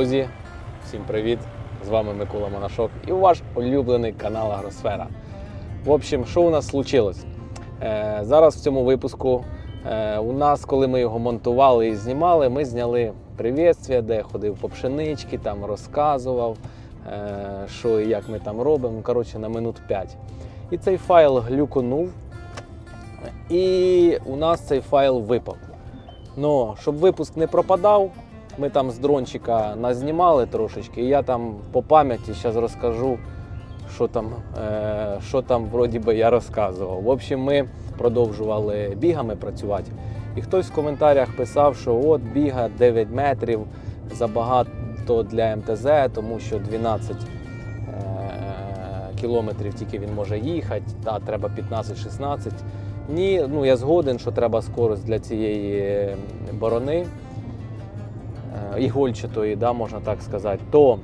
Друзі, всім привіт! З вами Микола Монашок і ваш улюблений канал Агросфера. В общем, що у нас случилось? Е, зараз в цьому випуску е, у нас, коли ми його монтували і знімали, ми зняли привітствія, де ходив по пшенички, там розказував, е, що і як ми там робимо. Коротше, на минут 5. І цей файл глюконув, і у нас цей файл випав. Ну, щоб випуск не пропадав, ми там з дрончика назнімали трошечки, і я там по пам'яті зараз розкажу, що там, е, що там вроді би я розказував. В общем, ми продовжували бігами працювати. І хтось в коментарях писав, що от біга 9 метрів забагато для МТЗ, тому що 12 е, кілометрів тільки він може їхати, та треба 15-16. Ні, ну я згоден, що треба скорость для цієї борони ігольчатої, да, можна так сказати, то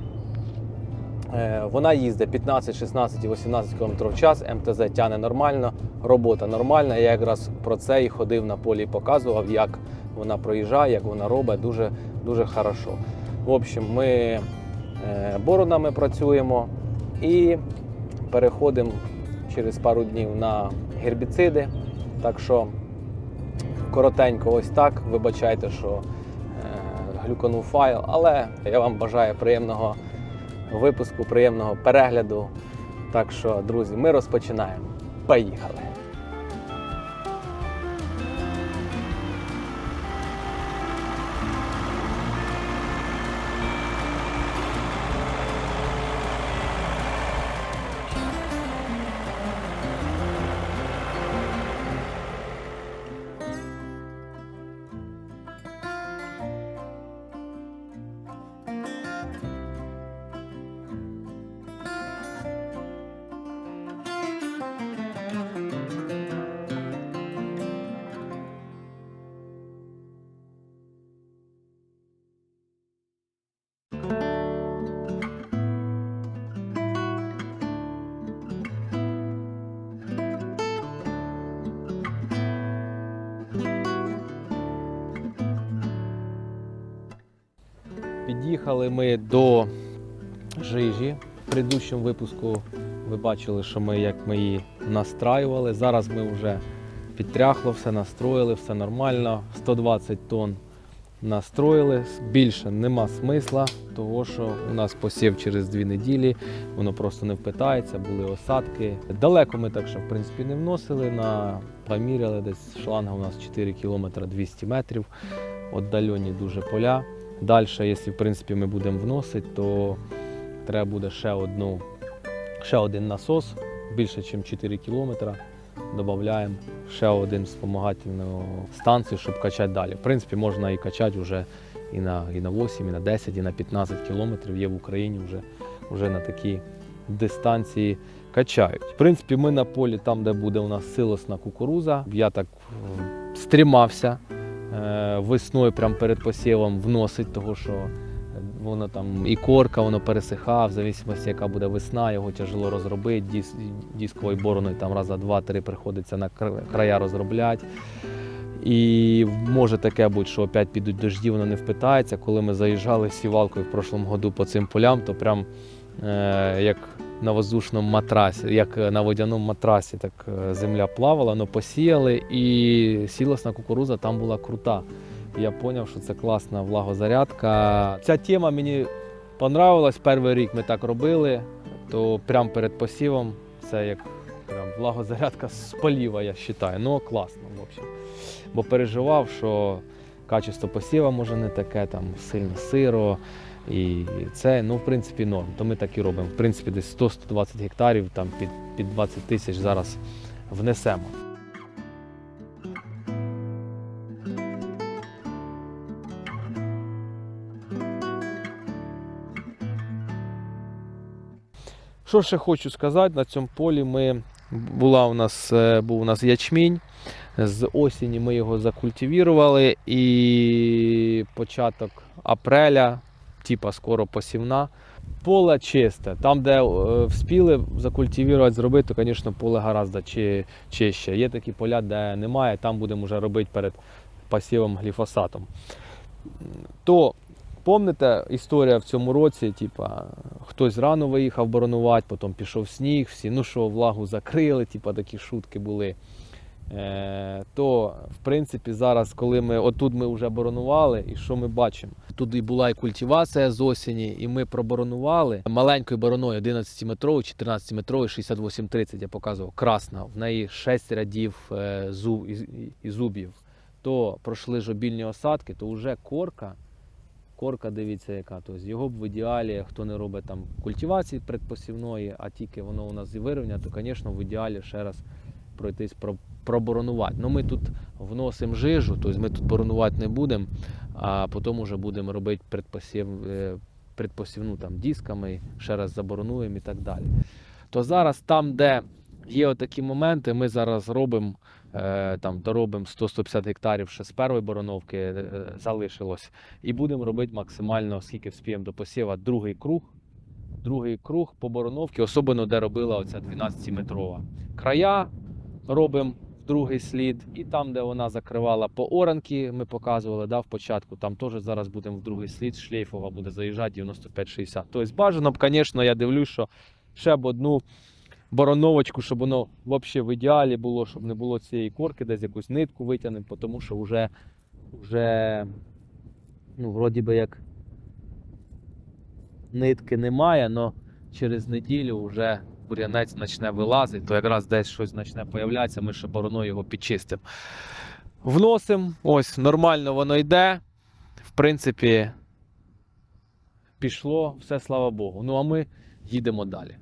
е, вона їздить 15, 16 і 18 км в час, МТЗ тягне нормально, робота нормальна. Я якраз про це і ходив на полі і показував, як вона проїжджає, як вона робить, дуже, дуже хорошо. В общем, ми е, боронами працюємо і переходимо через пару днів на гербіциди. Так що коротенько ось так. Вибачайте, що е, глюканув файл, але я вам бажаю приємного випуску, приємного перегляду. Так що, друзі, ми розпочинаємо. Поїхали! Під'їхали ми до жижі. В предыдущому випуску ви бачили, що ми як ми її настраювали. Зараз ми вже підтряхло, все настроїли, все нормально. 120 тонн настроїли. Більше нема смисла, того що у нас посів через дві неділі, воно просто не впитається, були осадки. Далеко ми так що в принципі не вносили. На поміряли десь шланга у нас 4 км 200 метрів. Отдалені дуже поля. Далі, якщо в принципі, ми будемо вносити, то треба буде ще, одну, ще один насос більше, ніж 4 кілометри. Додаємо ще один вспомагательну станцію, щоб качати далі. В принципі, можна і качати вже і на, і на 8, і на 10, і на 15 кілометрів. Є в Україні вже, вже на такій дистанції качають. В принципі, ми на полі, там, де буде у нас силосна кукуруза, я так стрімався весною прямо перед посівом вносить, того що воно там і корка, воно пересихає, в зависимості, яка буде весна, його тяжело розробити. Діс, дисковою бороною там раз за два-три приходиться на края розробляти. І може таке бути, що опять підуть дожді, воно не впитається. Коли ми заїжджали сівалкою в прошлому году по цим полям, то прям е, як на воздушному матрасі, як на водяному матрасі, так е, земля плавала, но посіяли, і сілосна кукуруза там була крута. Я зрозумів, що це класна влагозарядка. Ця тема мені понравилась. Перший рік ми так робили, то прямо перед посівом це як прям влагозарядка з поліва, я вважаю. Ну, класно, в общем. Бо переживав, що качество посіва може не таке, там сильно сиро. І це, ну, в принципі, норм. То ми так і робимо. В принципі, десь 100-120 гектарів, там під, під 20 тисяч зараз внесемо. Що ще хочу сказати, на цьому полі ми була у нас, е, був у нас ячмінь. З осені ми його закультивірували і початок апреля, типа скоро посівна. Поле чисте. Там, де е, вспіли закультивірувати, зробити, то, звісно, поле гораздо чи, чище. Є такі поля, де немає, там будемо вже робити перед посівом гліфосатом. То Помните, історія в цьому році, типа, хтось рано виїхав боронувати, потім пішов сніг, всі, ну що, влагу закрили, типа такі шутки були. Е, то, в принципі, зараз, коли ми отут ми вже боронували, і що ми бачимо? Тут і була і культивація з осені, і ми проборонували маленькою бороною 11-метровою, 14-метровою, 68-30, я показував, красна. В неї 6 рядів е, зуб, і, зубів. То пройшли жобільні осадки, то вже корка. Корка, дивіться, яка. Тобто його б в ідеалі, хто не робить там культивації предпосівної, а тільки воно у нас і вирівняє, то, звісно, в ідеалі ще раз пройтись про, проборонувати. Ну ми тут вносимо жижу, тобто ми тут боронувати не будемо, а потім вже будемо робити предпосів, е, предпосівну там дисками, ще раз заборонуємо і так далі. То зараз там, де є такі моменти, ми зараз робимо е, там доробимо 100-150 гектарів ще з першої бороновки е, залишилось. І будемо робити максимально, скільки вспіємо до посіва, другий круг. Другий круг по бороновці, особливо де робила оця 12-метрова. Края робимо другий слід, і там, де вона закривала по оранки, ми показували да, в початку. Там теж зараз будемо в другий слід, шлейфова буде заїжджати 95-60. Тобто бажано б, звісно, я дивлюсь, що ще б одну бороновочку, щоб воно взагалі в ідеалі було, щоб не було цієї корки, десь якусь нитку витягнемо, тому що вже, вже ну, вроді би як нитки немає, але через неділю вже бур'янець почне вилазити, то якраз десь щось почне появлятися, ми ще бороною його підчистимо. Вносимо, ось нормально воно йде. В принципі, пішло, все слава Богу. Ну а ми їдемо далі.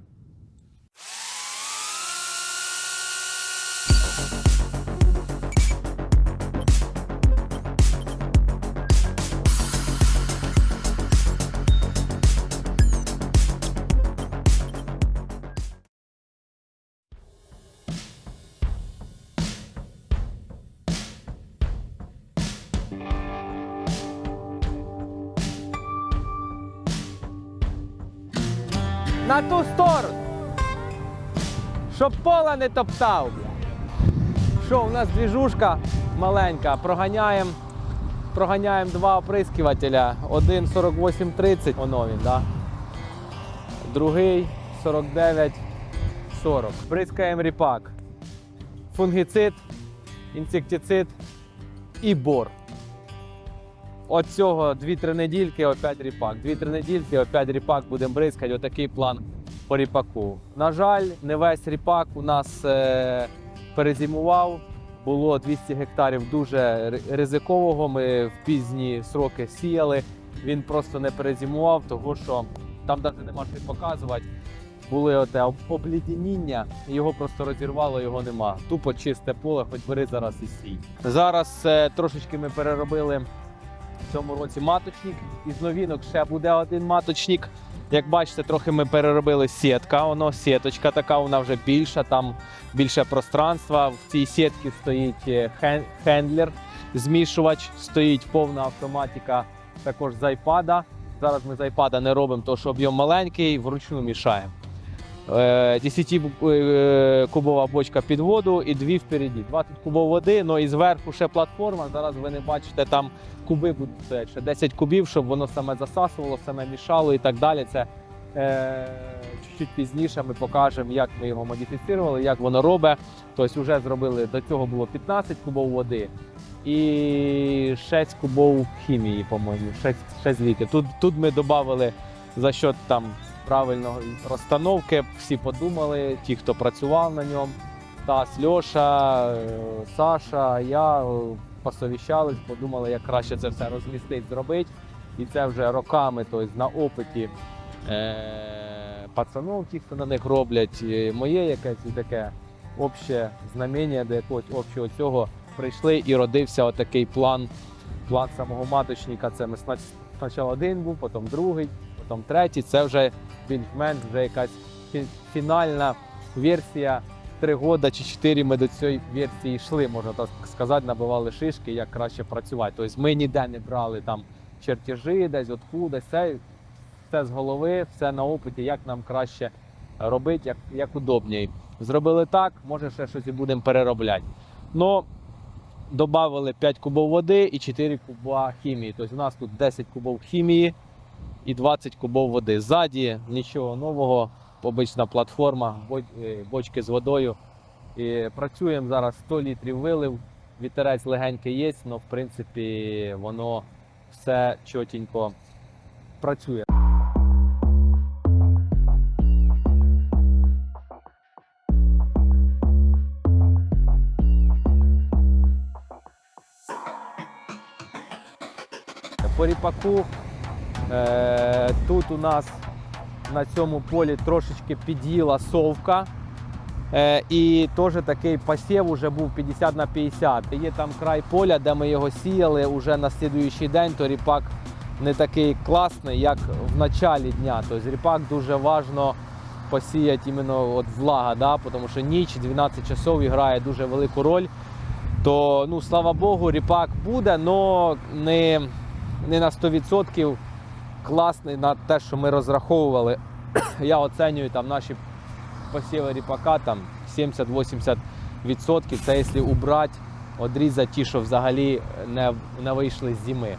Щоб не топтав. Що, у нас двіжушка маленька. Проганяємо проганяємо два оприскувателя. Один 4830, воно він, да? другий 49-40. Бризкаємо ріпак. Фунгіцид, інсектицид і бор. От цього 2-3 недільки, опять ріпак. 2-3 недільки, опять ріпак будемо бризкати. Отакий план по ріпаку. На жаль, не весь ріпак у нас е, перезимував. Було 200 гектарів дуже ризикового. Ми в пізні сроки сіяли. Він просто не перезимував, тому що там навіть нема що показувати. Були оте об- його просто розірвало, його нема. Тупо чисте поле, хоч бери зараз і сій. Зараз е, трошечки ми переробили в цьому році маточник. Із новинок ще буде один маточник. Як бачите, трохи ми переробили сітка. Воно сіточка така, вона вже більша, там більше пространства. В цій сітці стоїть е, хен- хендлер, змішувач, стоїть повна автоматика також з айпада. Зараз ми з айпада не робимо, тому що об'єм маленький, вручну мішаємо. Е, 10 бу- е, кубова бочка під воду і дві впереді. 20 кубов води, ну і зверху ще платформа. Зараз ви не бачите, там будуть стоять, ще 10 кубів, щоб воно саме засасувало, саме мішало і так далі. Це е, чуть-чуть пізніше ми покажемо, як ми його модифіцировали, як воно робить. Тобто вже зробили до цього було 15 кубов води і 6 кубов хімії, по-моєму, 6, 6 літрів. Тут, тут ми додали за счет там правильної розстановки. Всі подумали, ті, хто працював на ньому. Тас, Льоша, е, Саша, я посовіщались, подумали, як краще це все розмістити, зробити. І це вже роками, тобто на опиті е, пацанов, ті, хто на них роблять, моє якесь таке обще знамення до якогось общого цього прийшли і родився отакий план, план самого маточника. Це ми спочатку один був, потім другий, потім третій. Це вже більш-менш вже якась фінальна версія. Три роки чи чотири ми до цієї версії йшли, можна так сказати, набивали шишки, як краще працювати. Тобто ми ніде не брали там чертежі, десь откуда, все, все з голови, все на опиті, як нам краще робити, як, як удобніше. Зробили так, може ще щось і будемо переробляти. Но додали 5 кубов води і 4 куба хімії. Тобто у нас тут 10 кубов хімії, і 20 кубов води. Ззаді нічого нового, обична платформа, е, бочки з водою. І працюємо зараз 100 літрів вилив. Вітерець легенький є, але в принципі воно все чотенько працює. По ріпаку е, тут у нас на цьому полі трошечки під'їла совка. Е, і теж такий посів уже був 50 на 50. Є там край поля, де ми його сіяли уже на слідуючий день, то ріпак не такий класний, як в началі дня. Тобто ріпак дуже важливо посіяти іменно от влага, да? тому що ніч 12 часов грає дуже велику роль. То ну, слава Богу, ріпак буде, але не, не на 100% класний на те, що ми розраховували. Я оцінюю там наші посіви ріпака там 70-80%. Це якщо убрати, одрізати ті, що взагалі не, не вийшли з зими.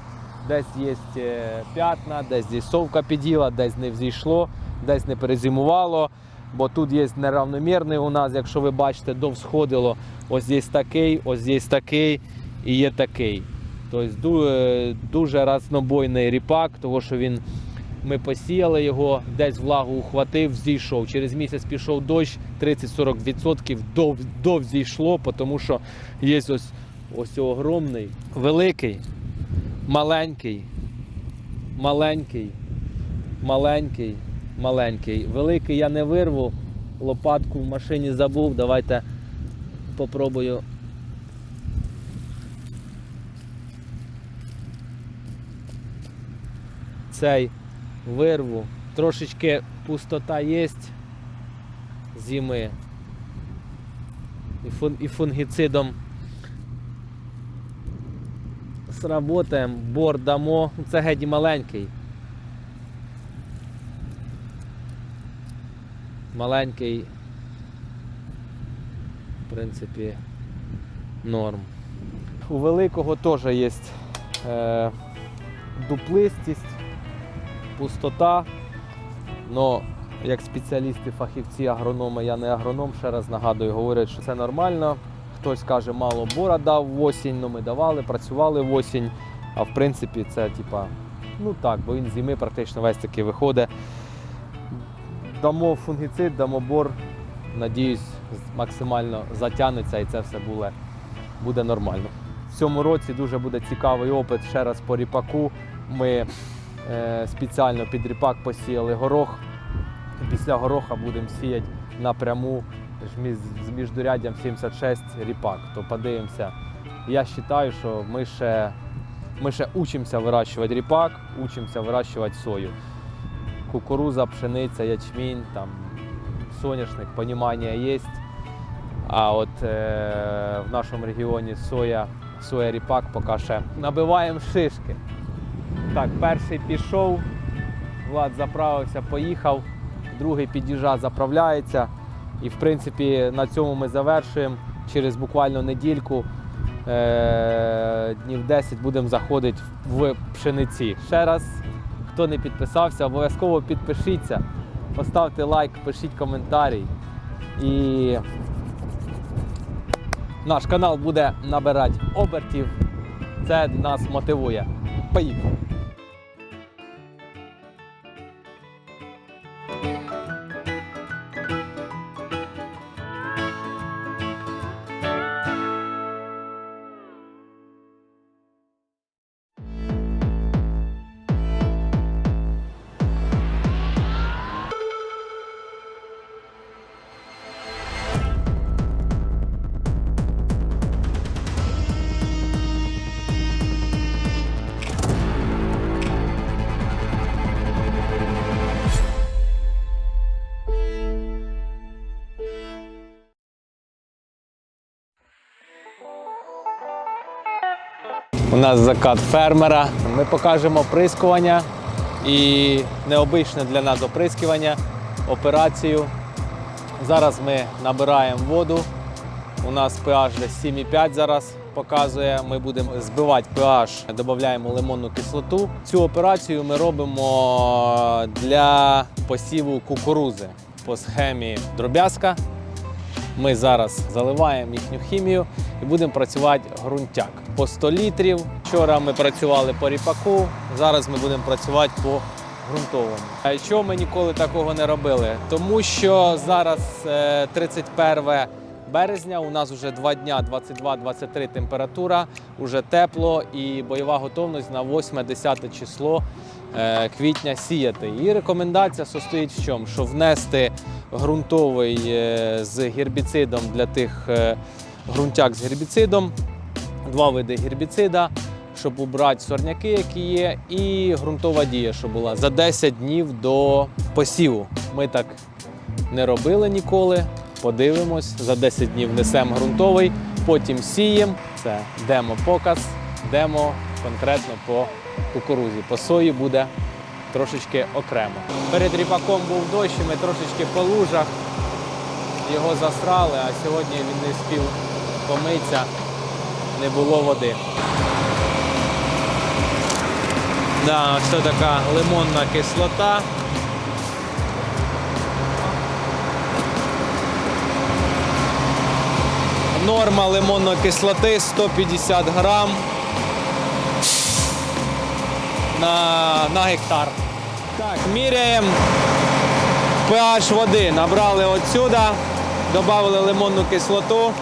Десь є е, п'ятна, десь є совка піділа, десь не взійшло, десь не перезимувало. Бо тут є неравномірний у нас, якщо ви бачите, довсходило. Ось є такий, ось є такий і є такий. Тобто е, дуже разнобойний ріпак, тому що він ми посіяли його, десь влагу ухватив, зійшов. Через місяць пішов дощ, 30-40% дов, дов зійшло, тому що є ось, ось огромний, великий, маленький, маленький, маленький, маленький. Великий я не вирву, лопатку в машині забув. Давайте попробую. Цей вирву. Трошечки пустота є зими. І, фун, і фунгіцидом сработаємо, бор дамо. Це геть маленький. Маленький, в принципі, норм. У великого теж є е, дуплистість пустота. Но як спеціалісти, фахівці, агрономи, я не агроном, ще раз нагадую, говорять, що це нормально. Хтось каже, мало бора дав в осінь, ну ми давали, працювали в осінь. А в принципі, це типа, ну так, бо він зими практично весь таки виходить. Дамо фунгіцид, дамо бор. Надіюсь, максимально затягнеться і це все буде, буде нормально. В цьому році дуже буде цікавий опит ще раз по ріпаку. Ми спеціально під ріпак посіяли горох. Після гороха будемо сіяти напряму з міждуряддям 76 ріпак. То подивимося. Я вважаю, що ми ще, ми ще учимося вирощувати ріпак, учимося вирощувати сою. Кукуруза, пшениця, ячмінь, там, соняшник, понімання є. А от е, в нашому регіоні соя, соя ріпак поки ще набиваємо шишки. Так, перший пішов, Влад заправився, поїхав, другий під'їжджа, заправляється. І в принципі на цьому ми завершуємо. Через буквально недільку, е- днів 10 будемо заходити в пшениці. Ще раз, хто не підписався, обов'язково підпишіться, поставте лайк, пишіть коментарі. І наш канал буде набирати обертів. Це нас мотивує. Поїхали! У нас закат фермера. Ми покажемо оприскування і необичне для нас оприскування, операцію. Зараз ми набираємо воду У нас pH десь 7,5 зараз показує. Ми будемо збивати pH, додаємо лимонну кислоту. Цю операцію ми робимо для посіву кукурузи по схемі дроб'язка. Ми зараз заливаємо їхню хімію і будемо працювати ґрунтяк по 100 літрів. Вчора ми працювали по ріпаку, зараз ми будемо працювати по ґрунтовому. А чого ми ніколи такого не робили? Тому що зараз е, 31 березня, у нас вже два дня 22-23 температура, уже тепло і бойова готовність на 8-10 число е, квітня сіяти. І рекомендація состоїть в чому? Що внести ґрунтовий е, з гербіцидом для тих ґрунтяк з гербіцидом, два види гербіцида, щоб убрати сорняки, які є, і ґрунтова дія, що була за 10 днів до посіву. Ми так не робили ніколи. Подивимось, за 10 днів несемо ґрунтовий, потім сіємо. Це демо-показ, демо конкретно по кукурузі. По сої буде трошечки окремо. Перед ріпаком був дощ, ми трошечки по лужах його засрали, а сьогодні він не спів помитися, не було води. Да, ось така лимонна кислота. Норма лимонної кислоти 150 грам на, на гектар. Так, міряємо pH води. Набрали отсюди, додали лимонну кислоту.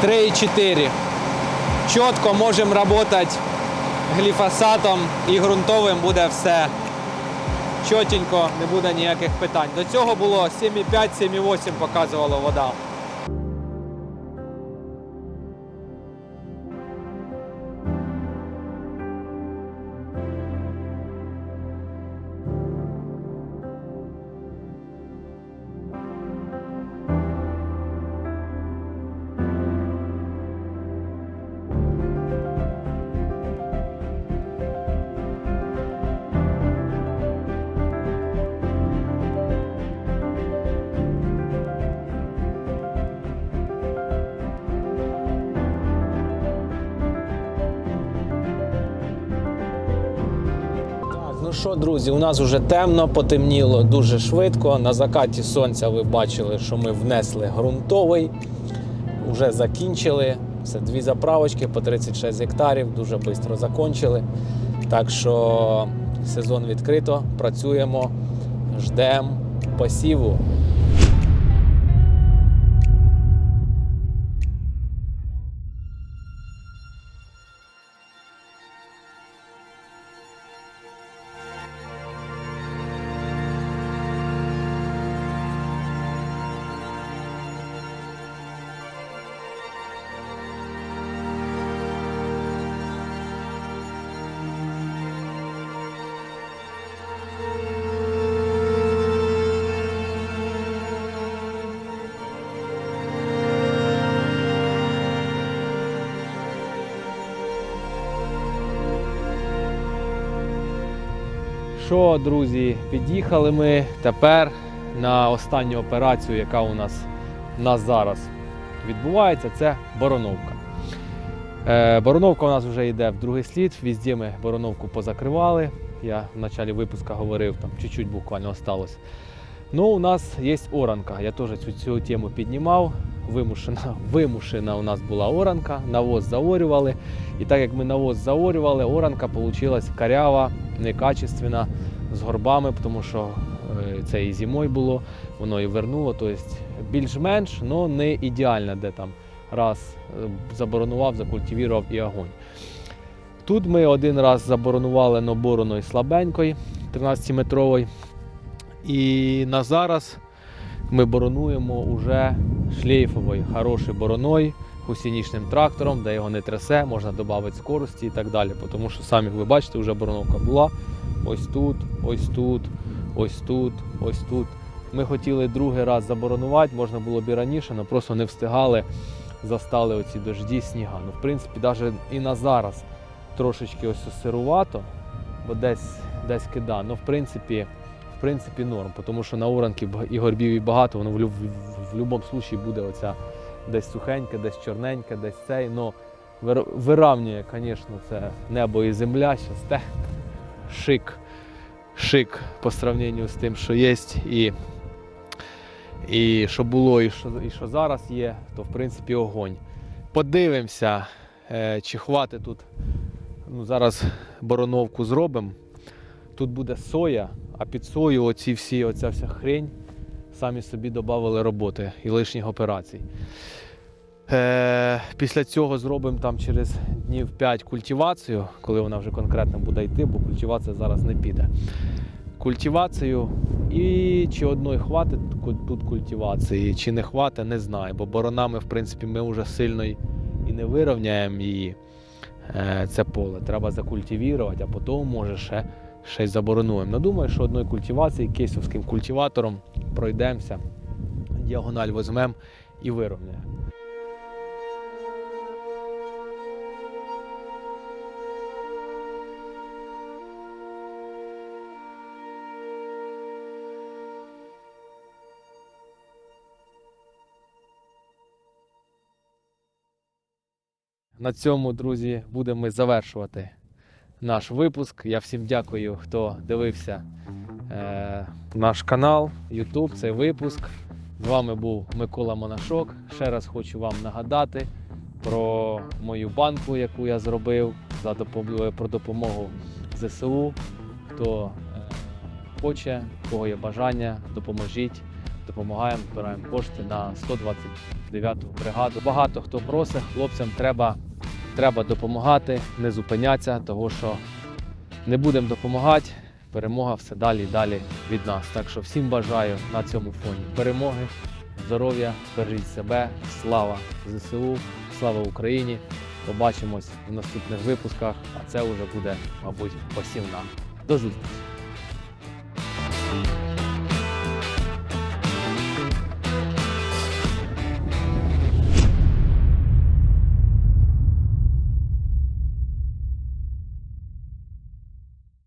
Три і чотири. Чітко можемо працювати гліфосатом і ґрунтовим буде все чотенько, не буде ніяких питань. До цього було 7,5-7,8 показувала вода. Що, друзі, у нас вже темно, потемніло дуже швидко. На закаті сонця ви бачили, що ми внесли ґрунтовий, вже закінчили. Це дві заправочки по 36 гектарів, дуже швидко закончили. Так що сезон відкрито, працюємо, ждемо посіву. Що, друзі, під'їхали ми тепер на останню операцію, яка у нас, у нас зараз відбувається, це бороновка. Е, бороновка у нас вже йде в другий слід. Візді ми бороновку позакривали. Я в початку випуску говорив, там чуть-чуть буквально осталось. Ну, у нас є оранка. Я теж цю, цю тему піднімав. Вимушена, вимушена у нас була оранка, навоз заорювали. І так як ми навоз заорювали, оранка вийшла карява, некачественна, з горбами, тому що е, це і зимою було, воно і вернуло. Тобто більш-менш, але не ідеально, де там раз е, заборонував, закультивував і огонь. Тут ми один раз заборонували но бороною слабенькою, 13-метровою. І на зараз ми боронуємо уже шлейфовою, хорошою бороною, гусінічним трактором, де його не трясе, можна додати скорості і так далі. Тому що самі ви бачите, вже бороновка була. Ось тут, ось тут, ось тут, ось тут. Ми хотіли другий раз заборонувати, можна було б і раніше, але просто не встигали, застали оці дожді, сніга. Ну, в принципі, навіть і на зараз трошечки ось сирувато, бо десь десь кида. Ну, в принципі, в принципі, норм, тому що на уранки і горбів і багато, воно в, будь-якому випадку буде оця десь сухенька, десь чорненька, десь цей. Вир- виравнює, звісно, це небо і земля. Щас те шик. Шик по сравненню з тим, що є, і, і що було, і що, і що зараз є, то в принципі огонь. Подивимося, е, чи хватить тут. Ну, зараз бороновку зробимо. Тут буде соя, а під сою оці всі, оця вся хрень самі собі додали роботи і лишніх операцій. Е, після цього зробимо там через днів 5 культивацію, коли вона вже конкретно буде йти, бо культивація зараз не піде. Культивацію і чи одної хватить тут культивації, чи не хватить, не знаю. Бо боронами, в принципі, ми вже сильно і не вирівняємо її, е, це поле. Треба закультивувати, а потім може ще, ще й заборонуємо. Ну, думаю, що одної культивації кейсовським культиватором пройдемося, діагональ візьмемо і вирівняємо. На цьому, друзі, будемо ми завершувати наш випуск. Я всім дякую, хто дивився е, наш канал, YouTube, цей випуск. З вами був Микола Монашок. Ще раз хочу вам нагадати про мою банку, яку я зробив за допом- про допомогу ЗСУ. Хто е, хоче, у кого є бажання, допоможіть. Допомагаємо, збираємо кошти на 129-ту бригаду. Багато хто просить, хлопцям треба, треба допомагати, не зупинятися, того що не будемо допомагати. Перемога все далі і далі від нас. Так що всім бажаю на цьому фоні перемоги, здоров'я, бережіть себе, слава ЗСУ, слава Україні. Побачимось в наступних випусках, а це вже буде, мабуть, посівна. До зустрічі!